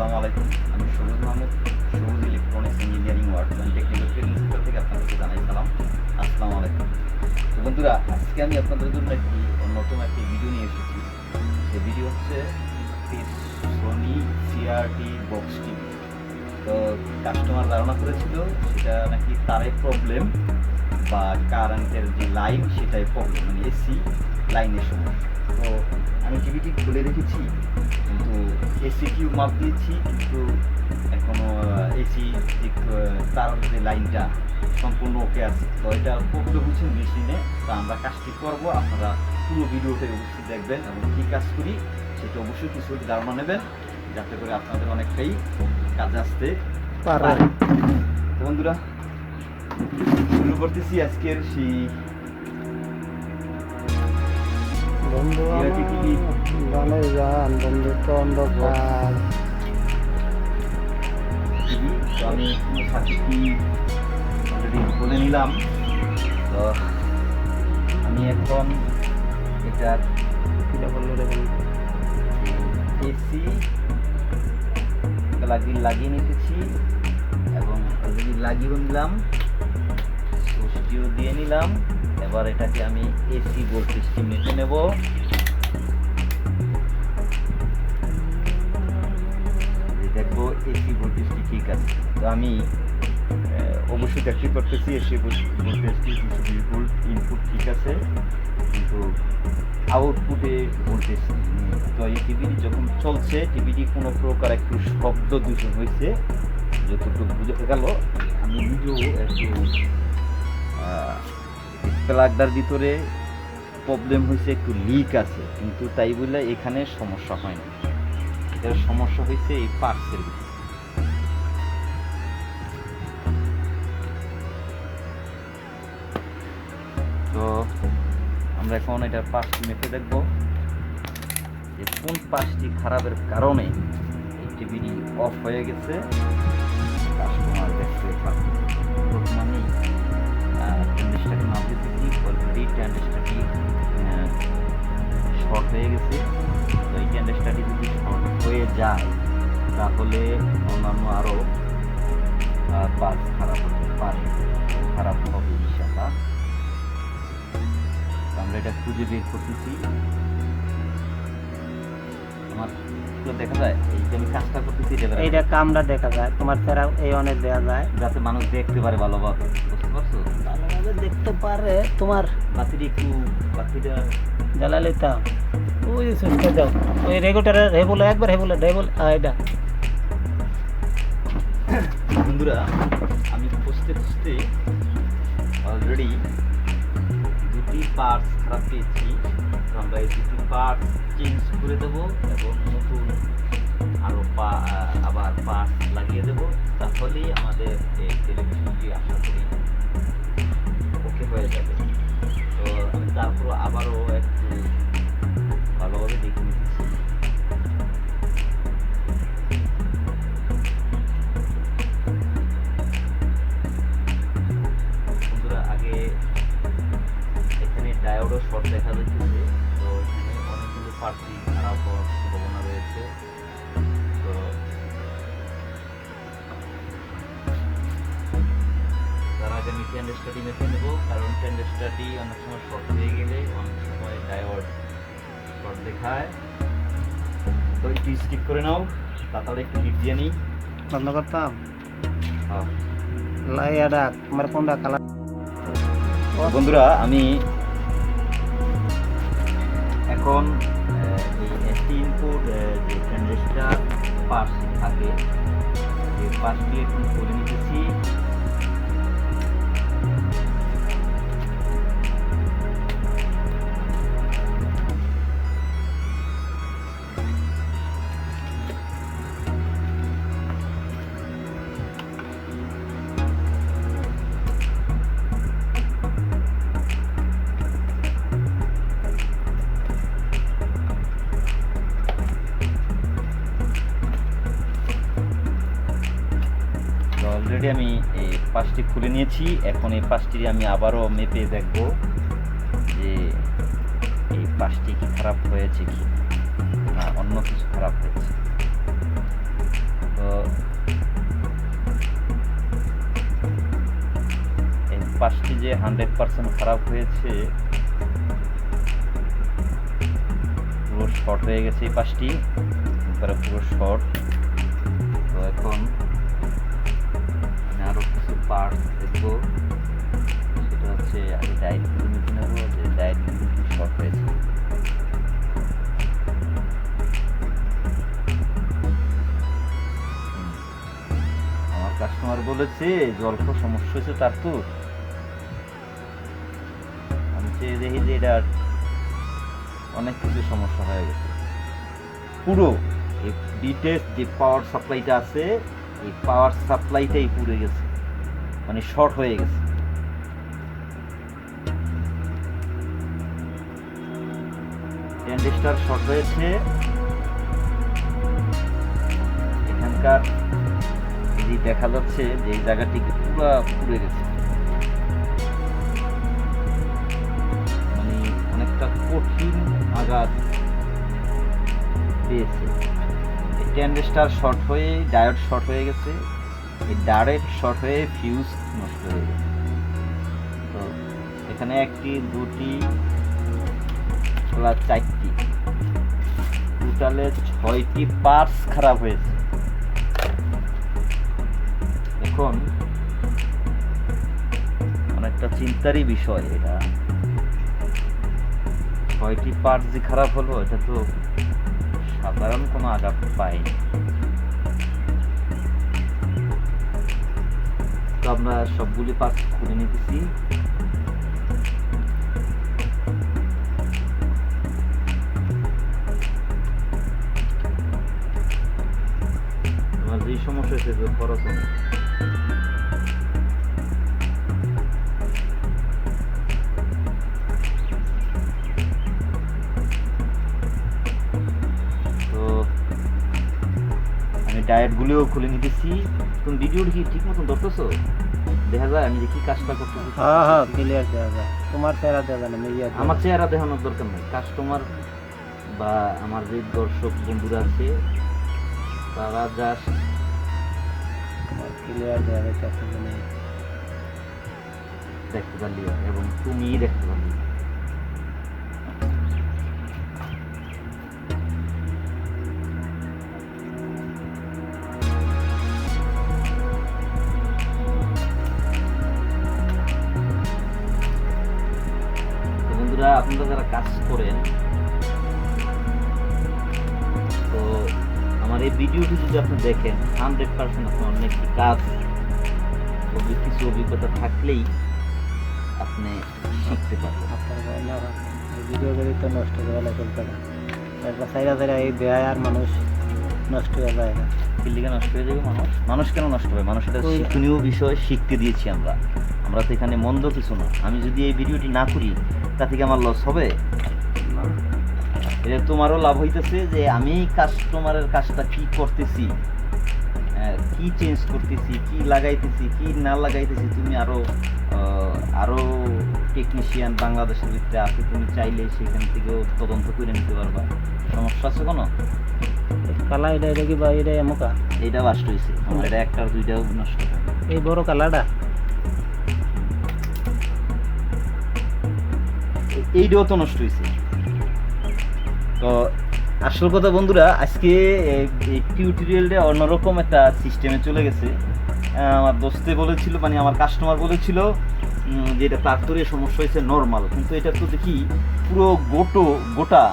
আসসালামু আলাইকুম। আমি Sabuj Mahmud, Sabuj electronics engineering work and technical training থেকে আপনাদেরকে জানাই সালাম। আসসালামু আলাইকুম। তো বন্ধুরা, আজকে আমি আপনাদের জন্য একটি নতুন একটি ভিডিও নিয়ে এসেছি। সেই ভিডিও হচ্ছে একটি সোনি সিআরটি বক্স টিভি তো কাস্টমার ধারণা করেছিল সেটা নাকি তারে প্রবলেম বা কারেন্টের যে লাইন সেটাই প্রবলেম মানে এসি লাইনের সমস্যা। তো আমি টিভিটি খুলে রেখেছি কিন্তু এসি কিউ মাপ দিয়েছি কিন্তু এখনও এসি যে আহ, তার যে লাইনটা সম্পূর্ণ ওকে আছে। তো এটা প্রবলেম হচ্ছে মেশিনে তো আমরা কাজটি করব আপনারা পুরো ভিডিওটা অবশ্যই দেখবেন এবং কী কাজ করি সেটা অবশ্যই কিছু ধারণা নেবেন যাতে করে আপনাদের অনেকটাই কাজে আসতে পারে। পারে। বন্ধুরা শুরু করতেছি আজকের সেই বন্ধু টিভি। যান বন্ধু তো অন্ধকার। আমি অলরেডি বলে নিলাম। তো আমি এখন এটা এটা বলল রে এসি লাগিয়ে লাগিয়ে নিতেছি এবং অলরেডি লাগিয়ে নিলাম। দিয়ে নিলাম। এবার এটাকে আমি এসি ভোল্টেজটি মেপে নেব। দেখব এসি ভোল্টেজটি ঠিক আছে। তো আমি অবশ্যই দেখতে করতেছি এসি ভোল্টেজটি দুশো বিশ ভোল্ট ইনপুট ঠিক আছে। কিন্তু আউটপুটে ভোল্টেজ তো এই টিভিটি যখন চলছে টিভিটি কোনো প্রকার একটু শব্দ দূষণ হয়েছে, যতটুকু বুঝে গেল, আমি নিজেও একটু প্লাগটার ভিতরে প্রবলেম হয়েছে একটু লিক আছে। কিন্তু তাই বলে এখানে সমস্যা হয়নি এটার সমস্যা হয়েছে এই পার্টসের ভিতরে তো আমরা এখন এটার পাশটি মেপে দেখব যে কোন পাশটি খারাপের কারণে এই টিভিটি অফ হয়ে গেছে। কাস্টমার দেখতে পাচ্ছে। অলরেডি ট্যান্ডেসটাটি শর্ট হয়ে গেছে। তো এই ট্যান্ডেসটাটি যদি শর্ট হয়ে যায় তাহলে অন্যান্য আরও পার্স খারাপ হতে পারে। খারাপ হবে ইশাটা আমরা এটা খুঁজে বের করতেছি। আমার দেখা যায় এই যে আমি কাজটা করতেছি এটা কামরা দেখা যায় তোমার ছাড়া এই অনেক দেওয়া যায়। যাতে মানুষ দেখতে পারে ভালোভাবে বুঝতে পারছ? দেখতে পারে তোমার বাতিটা একটু বাতিটা জ্বালালে তা। ওই সুইচটা দাও ওই রেগুলেটার হে বলে একবার হে বলে হে বলে এটা। বন্ধুরা, আমি খুঁজতে খুঁজতে অলরেডি দুটি পার্টস খারাপ পেয়েছি। আমরা এই দুটি পার্টস চেঞ্জ করে দেব এবং নতুন আরও পা আবার পার্টস লাগিয়ে দেব। তাহলেই আমাদের এই টেলিভিশনটি আশা করি হয়ে যাবে। তো আমি তারপর আবারও একটু দেখায় তো একটু স্কিপ করে নাও তাহলে একটু লিপ দিয়ে নিই। বন্ধ করতাম? হ্যাঁ। বন্ধুরা আমি এখন এই এসটি ইনপুট যে ট্রানজিস্টার থাকে এই পাসটি এখন করে নিতেছি পাশটি খুলে নিয়েছি। এখন এই পাশটি আমি আবারও মেপে দেখব যে এই পাশটি কি খারাপ হয়েছে কি না অন্য কিছু খারাপ হয়েছে। তো এই পাঁচটি যে হান্ড্রেড পার্সেন্ট খারাপ হয়েছে, পুরো শর্ট হয়ে গেছে এই একবারে পুরো শর্ট। তো এখন পার্ট দেখব। সেটা হচ্ছে আমি ডায়েটগুলো নিতে নেব যে ডায়েটগুলো কি শর্ট হয়েছে। আমার কাস্টমার বলেছে যে অল্প সমস্যা হয়েছে তার তো। আমি চেয়ে দেখি যে এটা অনেক কিছু সমস্যা হয়ে গেছে। পুরো এই ডিটেলস যে পাওয়ার সাপ্লাইটা আছে, এই পাওয়ার সাপ্লাইটাই পুড়ে গেছে। মানে শর্ট হয়ে গেছে। ট্যান্ডিস্টার শর্ট হয়েছে। এখানকার যে দেখা যাচ্ছে যে এই জায়গাটি পুরো পুড়ে গেছে। মানে অনেকটা কঠিন আঘাত পেয়েছে। ট্যান্ডিস্টার শর্ট হয়ে ডায়োড শর্ট হয়ে গেছে। এই ডায়োড শর্ট হয়ে ফিউজ নষ্ট হয়ে গেছে তো এখানে একটি, দুটি প্লাস চারটি। টোটালে ছয়টি পার্টস খারাপ হয়েছে। এখন অনেকটা চিন্তারই বিষয় এটা। ছয়টি পার্টস যে খারাপ হলো, এটা তো সাধারণ কোনো আঘাত পাইনি আমরা সবগুলি পার্ট খুলে নিতেছি। আমার যেই সমস্যা হয়েছে খরচ অনেক আমি ডায়েটগুলিও খুলে নিতেছি। তুমি ভিডিওটি কি ঠিক মতন ধরতেছো? দেখা যায় আমি যে কি কাজটা করতেছি হ্যাঁ হ্যাঁ ক্লিয়ার দেওয়া যায়। তোমার চেহারা যায় না আমার চেহারা দেখানোর দরকার নেই। কাস্টমার বা আমার যে দর্শক বন্ধুরা আছে তারা জাস্ট তোমার ক্লিয়ার যাইতেছে মানে দেখতে পারলি এবং তুমিই দেখতে পারলি। ভিডিওটি যদি আপনি দেখেন হান্ড্রেড পার্সেন্ট আপনার অনেক কাজ কিছু অভিজ্ঞতা থাকলেই আপনি শিখতে পারবেন। ভিডিও তো নষ্ট করে লাগে না একবার সাইরা সাইরা এই দেয় আর মানুষ নষ্ট হয়ে যায় না। নষ্ট হয়ে যাবে মানুষ? মানুষ কেন নষ্ট হবে? মানুষ এটা শিক্ষণীয় বিষয় শিখতে দিয়েছি আমরা। আমরা তো এখানে মন্দ কিছু না। আমি যদি এই ভিডিওটি না করি তা থেকে আমার লস হবে? এটা তোমারও লাভ হইতেছে যে আমি কাস্টমারের কাজটা কি করতেছি কি চেঞ্জ করতেছি কি লাগাইতেছি কি না লাগাইতেছি তুমি আরও আরও টেকনিশিয়ান বাংলাদেশের ভিতরে আছে তুমি চাইলে সেখান থেকেও তদন্ত করে নিতে পারবা। সমস্যা আছে কোনো? কালা এটা এটা কি বা এটা এমকা? এইটা বাস্ট হয়েছে আমার এটা একটা দুইটাও নষ্ট এই বড় কালাটা? এইটাও তো নষ্ট হয়েছে তো আসল কথা বন্ধুরা, আজকে টিউটোরিয়ালটা অন্যরকম একটা সিস্টেমে চলে গেছে। আমার দোস্তে বলেছিল মানে আমার কাস্টমার বলেছিল যে এটা তার তোরে, সমস্যা হয়েছে নর্মাল কিন্তু এটা তো দেখি পুরো গোটো, গোটা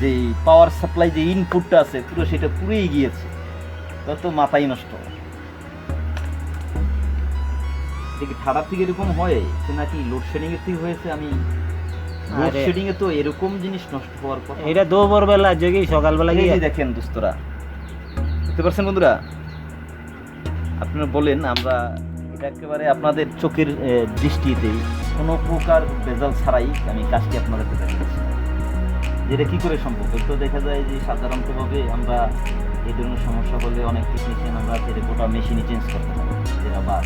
যে পাওয়ার সাপ্লাই যে ইনপুটটা আছে, পুরো সেটা পুরোই গিয়েছে। তা মাথাই নষ্ট। দেখি, ঠাডার থেকে এরকম হয় নাকি লোডশেডিং এর থেকে হয়েছে, আমি লোডশেডিং এ তো এরকম জিনিস নষ্ট হওয়ার কথা। এটা জেগে সকালবেলা গিয়ে। দেখেন দোস্তরা দেখতে পাচ্ছেন বন্ধুরা? আপনারা বলেন আমরা এটা একেবারে আপনাদের চোখের দৃষ্টিতেই কোনো প্রকার ভেজাল ছাড়াই আমি কাজটি আপনাদেরকে দেখাচ্ছি। যেটা কি করে সম্ভব? তো দেখা যায় যে সাধারণতভাবে আমরা এই ধরনের সমস্যা হলে অনেক টেকনিশিয়ান আমরা গোটা মেশিনই চেঞ্জ করতে পারি। যেটা বাদ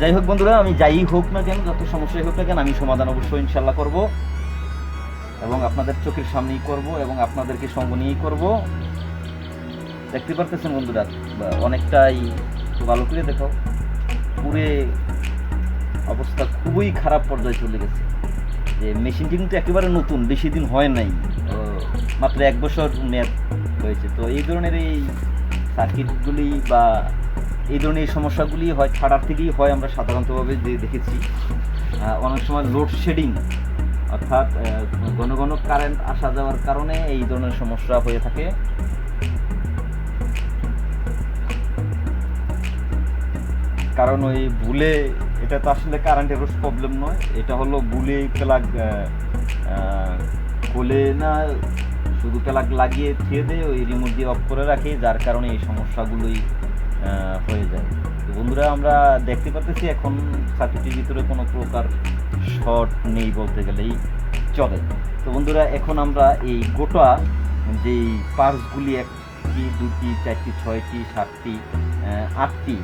যাই হোক বন্ধুরা, আমি যাই হোক না কেন, যত সমস্যাই হোক না কেন, আমি সমাধান অবশ্যই ইনশাল্লাহ করব এবং আপনাদের চোখের সামনেই করব এবং আপনাদেরকে সঙ্গ নিয়েই করব। দেখতে পারতেছেন বন্ধুরা অনেকটাই ভালো করে দেখো, পুরে অবস্থা খুবই খারাপ পর্যায়ে চলে গেছে। যে মেশিনটি কিন্তু একেবারে নতুন, বেশি দিন হয় নাই মাত্র এক বছর মেয়াদ হয়েছে। তো এই ধরনের এই সার্কিটগুলি বা এই ধরনের এই সমস্যাগুলি হয়, ছাড়ার থেকেই হয় আমরা সাধারণতভাবে যে দেখেছি। অনেক সময় লোডশেডিং অর্থাৎ ঘন ঘন কারেন্ট আসা যাওয়ার কারণে এই ধরনের সমস্যা হয়ে থাকে। কারণ ওই ভুলে, এটা তো আসলে কারেন্টের প্রবলেম নয়, এটা হলো ভুলে প্লাগ খুলে না, শুধু প্লাগ লাগিয়ে থিয়ে দেয় ওই রিমোট দিয়ে অফ করে রাখে, যার কারণে এই সমস্যাগুলোই হয়ে যায়। তো বন্ধুরা, আমরা দেখতে পাচ্ছি এখন সার্কিটের ভিতরে কোনো প্রকার শর্ট নেই বলতে গেলেই চলে। তো বন্ধুরা, এখন আমরা এই গোটা যেই পার্সগুলি একটি, দুটি, চারটি, ছয়টি, সাতটি আটটি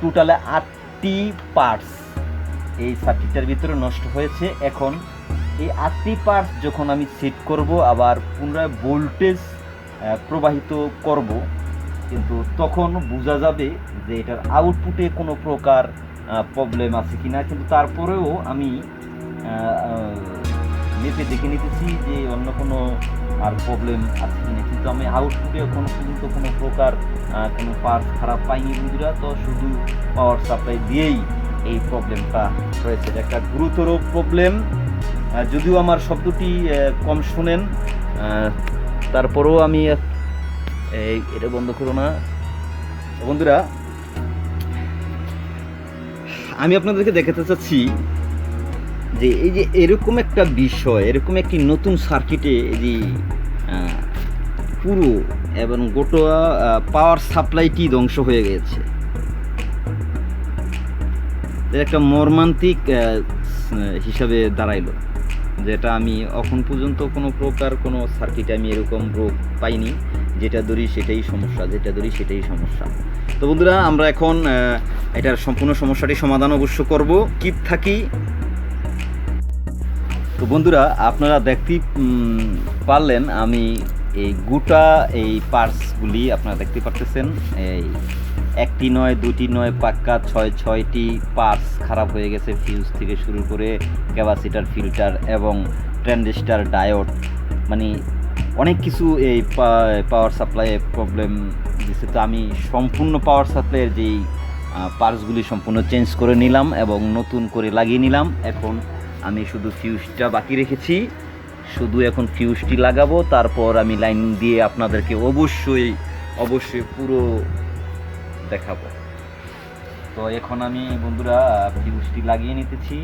টোটালে আটটি পার্টস এই সার্কিটটার ভিতরে নষ্ট হয়েছে। এখন এই আটটি পার্টস যখন আমি সেট করব, আবার পুনরায় ভোল্টেজ প্রবাহিত করব কিন্তু তখন বোঝা যাবে যে এটার আউটপুটে কোনো প্রকার প্রবলেম আছে কিনা। কিন্তু তারপরেও আমি মেপে দেখে নিতেছি যে অন্য কোনো আর প্রবলেম আছে কি না কিন্তু আমি আউটপুটে এখনও পর্যন্ত কোনো প্রকার কোনো পার্টস খারাপ পাইনি বন্ধুরা। তো শুধু পাওয়ার সাপ্লাই দিয়েই এই প্রবলেমটা এটা একটা গুরুতর প্রবলেম যদিও আমার শব্দটি কম শুনেন। তারপরেও আমি এই, এটা বন্ধ করো না। বন্ধুরা, আমি আপনাদেরকে দেখাতে চাচ্ছি যে এই যে এরকম একটা বিষয়, এরকম একটি নতুন সার্কিটে যে পুরো এবং গোটা পাওয়ার সাপ্লাইটি ধ্বংস হয়ে গেছে। একটা মর্মান্তিক হিসাবে দাঁড়াইলো, যেটা আমি এখন পর্যন্ত কোনো প্রকার কোনো সার্কিটে আমি এরকম রোগ পাইনি। যেটা ধরি সেটাই সমস্যা যেটা ধরি সেটাই সমস্যা। তো বন্ধুরা আমরা এখন এটার সম্পূর্ণ সমস্যাটি সমাধান অবশ্য করব। কি থাকি। তো বন্ধুরা আপনারা দেখতেই উম, পারলেন আমি এই গোটা এই পার্টসগুলি আপনারা দেখতে পারতেছেন। এই একটি নয় দুটি নয় পাক্কা ছয় ছয়টি পার্টস খারাপ হয়ে গেছে ফিউজ থেকে শুরু করে ক্যাপাসিটার ফিল্টার এবং ট্রানজিস্টার ডায়োড। মানে অনেক কিছু এই পাওয়ার সাপ্লাইয়ে প্রবলেম দিচ্ছে তো আমি সম্পূর্ণ পাওয়ার সাপ্লাইয়ের যেই পার্টসগুলি সম্পূর্ণ চেঞ্জ করে নিলাম এবং নতুন করে লাগিয়ে নিলাম। এখন আমি শুধু ফিউজটা বাকি রেখেছি। শুধু এখন ফিউজটি লাগাবো। তারপর আমি লাইন দিয়ে আপনাদেরকে অবশ্যই অবশ্যই পুরো দেখাবো। তো এখন আমি বন্ধুরা ফিউজটি লাগিয়ে নিতেছি।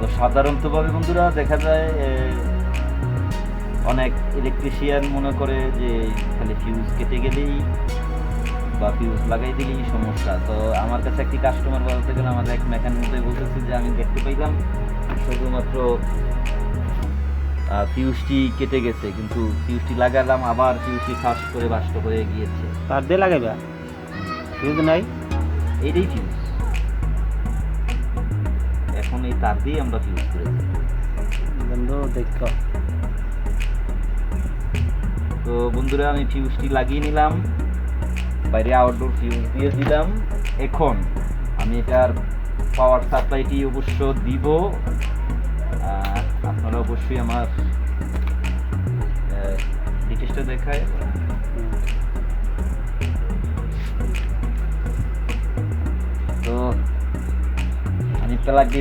তো সাধারণতভাবে বন্ধুরা দেখা যায় অনেক ইলেকট্রিশিয়ান মনে করে যে খালি ফিউজ কেটে গেলেই বা ফিউজ লাগাই দিলেই সমস্যা। তো আমার কাছে একটি কাস্টমার বলতে গেলে আমাদের এক মেকানিক বলতেছে যে আমি দেখতে পাইলাম শুধুমাত্র ফিউজটি কেটে গেছে কিন্তু ফিউজটি লাগালাম আবার ফিউজটি ফাস্ট করে বাষ্ট হয়ে গিয়েছে। তার দিয়ে লাগাইবা? ফিউজ নাই? এইটাই ফিউজ এখন এই তার দিয়ে আমরা ফিউজ করেছি। বন্ধু দেখো। তো বন্ধুরা আমি ফিউজটি লাগিয়ে নিলাম। বাইরে আউটডোর ফিউজ দিয়ে দিলাম। এখন আমি এটার পাওয়ার সাপ্লাইটি অবশ্য দিব। আপনারা অবশ্যই আমার ডিটেলসটা দেখায়। আমি প্লাগটি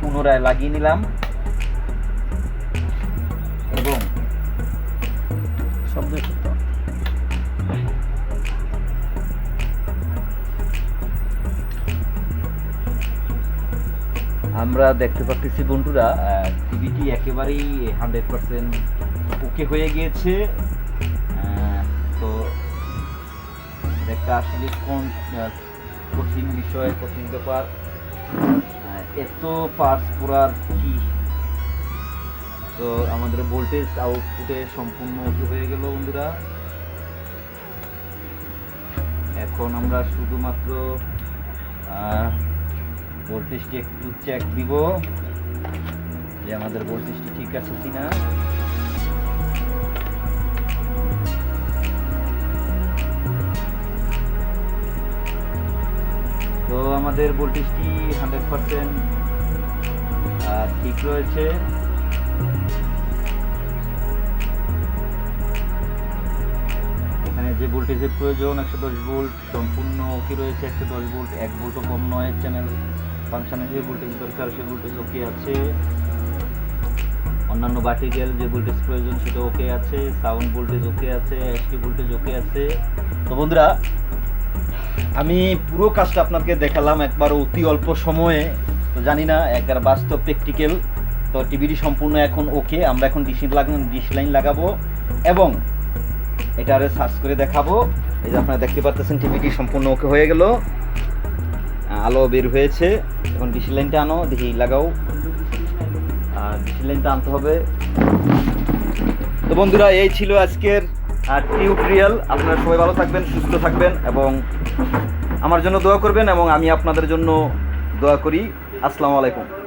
পুনরায় লাগিয়ে নিলাম। এবং আমরা দেখতে পাচ্ছি বন্ধুরা টিভিটি একেবারেই হান্ড্রেড পার্সেন্ট ওকে হয়ে গিয়েছে। তো একটা আসলে কোন কঠিন বিষয় কঠিন ব্যাপার এত পার্স পুরার কি? তো আমাদের ভোল্টেজ আউটপুটে সম্পূর্ণ উঁচু হয়ে গেল বন্ধুরা। এখন আমরা শুধুমাত্র ভোল্টেজটি একটু চেক দিব যে আমাদের ভোল্টেজটি ঠিক আছে কিনা। আমাদের ভোল্টেজটি হান্ড্রেড পার্সেন্ট ঠিক রয়েছে। এখানে যে ভোল্টেজের প্রয়োজন, একশো দশ ভোল্ট সম্পূর্ণ ওকে রয়েছে, একশো দশ ভোল্ট, এক ভোল্টও কম নয় চ্যানেল ফাংশনে যে ভোল্টেজ দরকার, সে ভোল্টেজ ওকে আছে। অন্যান্য বাটিক্যাল যে ভোল্টেজ প্রয়োজন, সেটা ওকে আছে সাউন্ড ভোল্টেজ ওকে আছে এসটি ভোল্টেজ ওকে আছে। তো বন্ধুরা আমি পুরো কাজটা আপনাকে দেখালাম একবার অতি অল্প সময়ে। তো জানি না, একবার বাস্তব প্র্যাকটিক্যাল তো টিভিটি সম্পূর্ণ এখন ওকে আমরা এখন ডিশ লাগান ডিশ লাইন লাগাবো এবং এটা আরে সার্চ করে দেখাবো। এই যে আপনারা দেখতে পাচ্ছেন টিভিটি সম্পূর্ণ ওকে হয়ে গেল। আলো বের হয়েছে। এখন ডিশ লাইনটা আনো, দেখি লাগাও। আর ডিশ লাইনটা আনতে হবে। তো বন্ধুরা, এই ছিল আজকের টিউটোরিয়াল, আপনারা সবাই ভালো থাকবেন, সুস্থ থাকবেন এবং আমার জন্য দোয়া করবেন এবং আমি আপনাদের জন্য দোয়া করি। আসসালামু আলাইকুম।